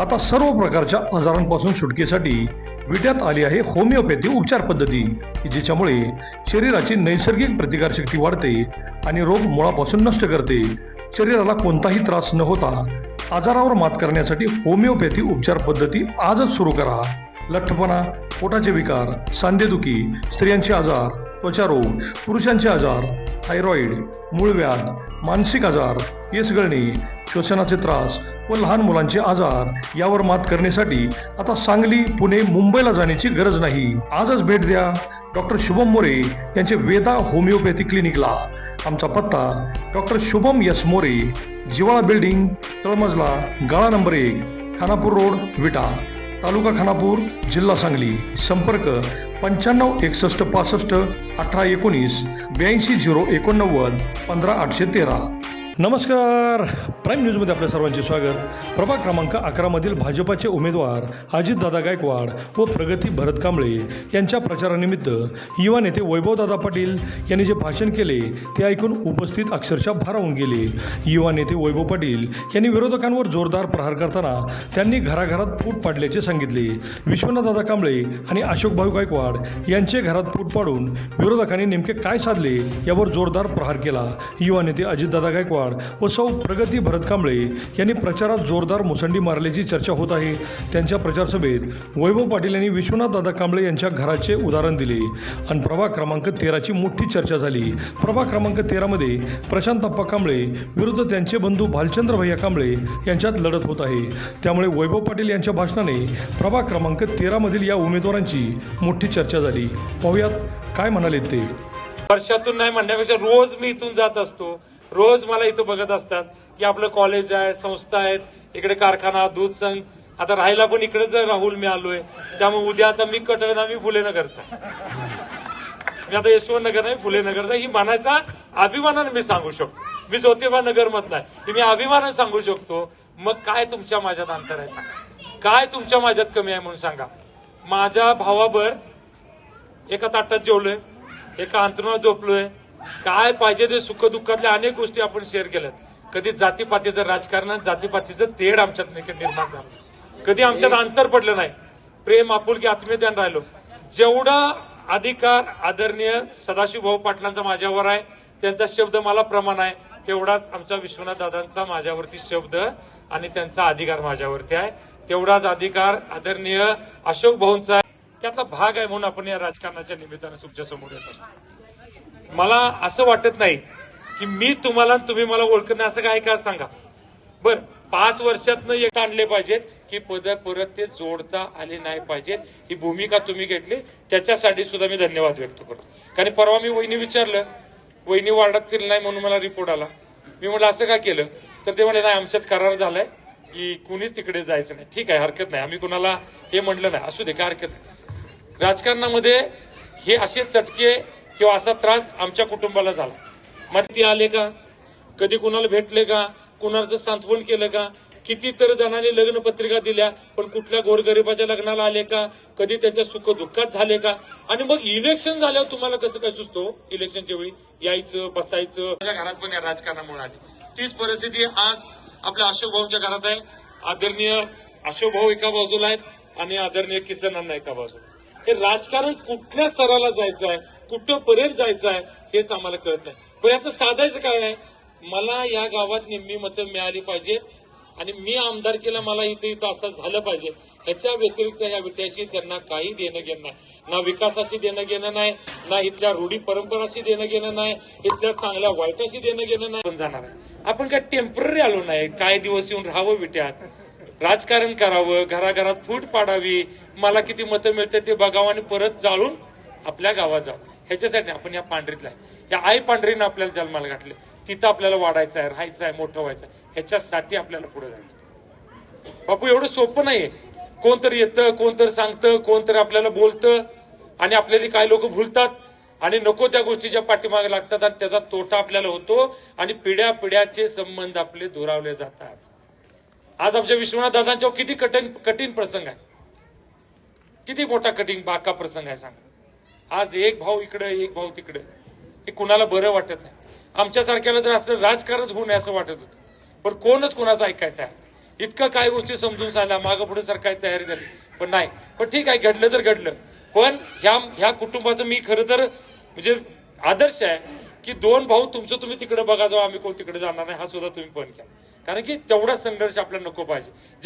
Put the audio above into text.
आता सर्व प्रकारच्या आजारांपासून सुटकेसाठी विट्यात आली आहे होमिओपॅथी उपचार पद्धती ज्याच्यामुळे जिच्यामुळे शरीराची नैसर्गिक प्रतिकारशक्ती वाढते आणि रोग मुळापासून नष्ट करते. शरीराला कोणताही त्रास न होता आजारावर मात करण्यासाठी होमिओपॅथी उपचार पद्धती आजच सुरू करा. लठ्ठपणा पोटाचे विकार सांधेदुखी स्त्रियांचे आजार त्वचारोग पुरुषांचे आजार थायरॉईड मूळव्याध मानसिक आजार केसगळणी श्वसनाचे त्रास व लहान मुलांचे आजार यावर मात करण्यासाठी आता सांगली पुणे मुंबईला जाण्याची गरज नाही. आजच भेट द्या डॉक्टर शुभम मोरे यांचे वेदा होमिओपॅथी क्लिनिकला. आमचा पत्ता डॉक्टर शुभम यस मोरे जिवाळा बिल्डिंग तळमजला गाळा नंबर एक खानापूर रोड विटा. तालुका खानापूर जिल्हा सांगली. संपर्क पंच्याण्णव एकसष्ट पासष्ट अठरा एकोणीस ब्याऐंशी झिरो एकोणनव्वद पंधरा आठशे तेरा. नमस्कार. प्राईम न्यूजमध्ये आपल्या सर्वांचे स्वागत. प्रभाग क्रमांक अकरामधील भाजपाचे उमेदवार अजितदादा गायकवाड व प्रगती भरत कांबळे यांच्या प्रचारानिमित्त युवा नेते वैभवदादा पाटील यांनी जे भाषण केले ते ऐकून उपस्थित अक्षरशः भारावून गेले. युवा नेते वैभव पाटील यांनी विरोधकांवर जोरदार प्रहार करताना त्यांनी घराघरात फूट पाडल्याचे सांगितले. विश्वनाथदादा कांबळे आणि अशोक भाऊ गायकवाड यांचे घरात फूट पाडून विरोधकांनी नेमके काय साधले यावर जोरदार प्रहार केला. युवा नेते अजितदादा गायकवाड व सौ प्रगती भरत कांबळे यांनी प्रचारात जोरदार मुसंडी मारल्याची चर्चा होत आहे. त्यांच्या प्रचारसभेत वैभव पाटील यांनी विश्वनाथ दादा कांबळे यांच्या घराचे उदाहरण दिले. आणि प्रभाग क्रमांक तेराची मोठी चर्चा झाली. प्रभाग क्रमांक तेरामध्ये प्रशांत अप्पा कांबळे विरुद्ध त्यांचे बंधू भालचंद्र भैया कांबळे यांच्यात लढत होत आहे. त्यामुळे वैभव पाटील यांच्या भाषणाने प्रभाग क्रमांक तेरामधील या उमेदवारांची मोठी चर्चा झाली. पाहुयात काय म्हणाले ते. वर्षातून नाही म्हणण्यापेक्षा रोज मी इथून जात असतो. रोज मला इथं बघत असतात की आपलं कॉलेज आहे संस्था आहेत इकडे कारखाना दूध संघ. आता राहायला पण इकडेच राहुल मी आलोय त्यामुळे उद्या आता मी कटकना मी फुलेनगरचा. मी आता यशवंत नगर नाही फुले नगरचा ही मानायचा अभिमानाने मी सांगू शकतो. मी ज्योतिबा नगर मधला आहे मी अभिमानाने सांगू शकतो मग काय तुमच्या माझ्यात अंतर आहे सांगा. काय तुमच्या माझ्यात कमी आहे म्हणून सांगा. माझ्या भावाबर एका ताटात जेवलोय एका अंतरुणात झोपलोय काय पाहिजे ते सुख दुःखातल्या अनेक गोष्टी आपण शेअर केल्यात. कधी जातीपातीचं राजकारणात जातीपातीचं तेढ आमच्यात नाही निर्माण झालं. कधी आमच्यात अंतर पडलं नाही. प्रेम आपुलकी आत्मीयतेने राहिलो. जेवढा अधिकार आदरणीय सदाशिव भाऊ पाटलांचा माझ्यावर आहे त्यांचा शब्द मला प्रमाण आहे तेवढाच आमच्या विश्वनाथ दादांचा माझ्यावरती शब्द आणि त्यांचा अधिकार माझ्यावरती आहे. तेवढाच अधिकार आदरणीय अशोक भाऊंचा आहे. त्यातला भाग आहे म्हणून आपण या राजकारणाच्या निमित्तानं तुमच्यासमोर येत असतो. मला असं वाटत नाही की मी तुम्हाला तुम्ही मला ओळखत नाही असं काय का सांगा? बर पाच वर्षातनं एक आणले पाहिजेत की पद परत ते जोडता आले नाही पाहिजेत ही भूमिका तुम्ही घेतली त्याच्यासाठी सुद्धा मी धन्यवाद व्यक्त करतो. कारण परवा मी वहिनी विचारलं वहिनी वार्डात फिरलं नाही म्हणून मला रिपोर्ट आला. मी म्हटलं असं का केलं? तर ते म्हणे नाही आमच्यात करार झालाय की कुणीच तिकडे जायचं नाही. ठीक आहे हरकत नाही आम्ही कुणाला हे म्हटलं नाही असू दे काय हरकत नाही. राजकारणामध्ये हे असे चटके किंवा असा त्रास आमच्या कुटुंबाला झाला. मग ते आले का? कधी कुणाला भेटले का? कुणाचं सांत्वन केलं का? किती तर जणांनी लग्न पत्रिका दिल्या पण कुठल्या गोरगरिबाच्या लग्नाला आले का? कधी त्याच्या सुख दुःखात झाले का? आणि मग इलेक्शन झाल्यावर तुम्हाला कसं काय सुचतो? इलेक्शनच्या वेळी यायचं बसायचं. माझ्या घरात पण या राजकारणामुळे आली. तीच परिस्थिती आज आपल्या अशोक भाऊच्या घरात आहे. आदरणीय अशोक भाऊ एका बाजूला आहेत आणि आदरणीय किसन अण्णा एका बाजूला हे राजकारण कुठल्या स्तराला जायचं आहे? कुठंपर्यंत जायचं आहे हेच आम्हाला कळत नाही. पण यातनं साधायचं काय आहे मला या गावात निम्मी मतं मिळाली पाहिजे आणि मी आमदार केला मला इथं इथं असं झालं पाहिजे. ह्याच्या व्यतिरिक्त या विषयाशी त्यांना काही देणं घेणं नाही. ना विकासाशी देणं घेणं नाही ना इथल्या रूढी परंपराशी देणं घेणं नाही इथल्या चांगल्या वाईटाशी देणं घेणं नाही. पण जाणार आपण काय टेंपररी आलो नाही काय दिवस येऊन राहावं विट्यात. राजकारण करावं घराघरात फूट पाडावी. मला किती मतं मिळतात ते बघावं आणि परत जाळून आपल्या गावात जावं. ह्याच्यासाठी आपण या पांढरीतला आहे या आई पांढरीनं आपल्याला जन्माला घातले. तिथं आपल्याला वाढायचं आहे राहायचं आहे मोठं व्हायचं आहे ह्याच्यासाठी आपल्याला पुढे जायचं बापू एवढं सोपं नाहीये. कोणतरी येतं कोणतरी सांगतं कोणतरी आपल्याला बोलतं आणि आपल्याला काही लोक भुलतात आणि नको त्या गोष्टीच्या पाठीमागे लागतात आणि त्याचा तोटा आपल्याला होतो आणि पिढ्या पिढ्याचे संबंध आपले दुरावले जातात. आज आमच्या विश्वनाथ दादांच्यावर किती कठीण कठीण प्रसंग आहे. किती मोठा कठीण बाका प्रसंग आहे सांगा. आज एक भाऊ इकडे एक भाऊ तिकडे. हे कुणाला बरं वाटत नाही. आमच्यासारख्याला जर असं राजकारणच होऊ नये असं वाटत होतं. पण कोणच कोणाचं ऐकायचं आहे इतकं काय गोष्टी समजून सांगा मागं पुढे सर काय तयारी झाली. पण नाही. पण ठीक आहे घडलं तर घडलं. पण ह्या ह्या कुटुंबाचं मी खरं तर म्हणजे आदर्श आहे की दोन भाऊ तुमचं तुम्ही तिकडे बघा जाऊ आम्ही कोण तिकडे जाणार नाही हा सुद्धा तुम्ही पण घ्या. कारण की तेवढा संघर्ष आपल्याला नको पाहिजे.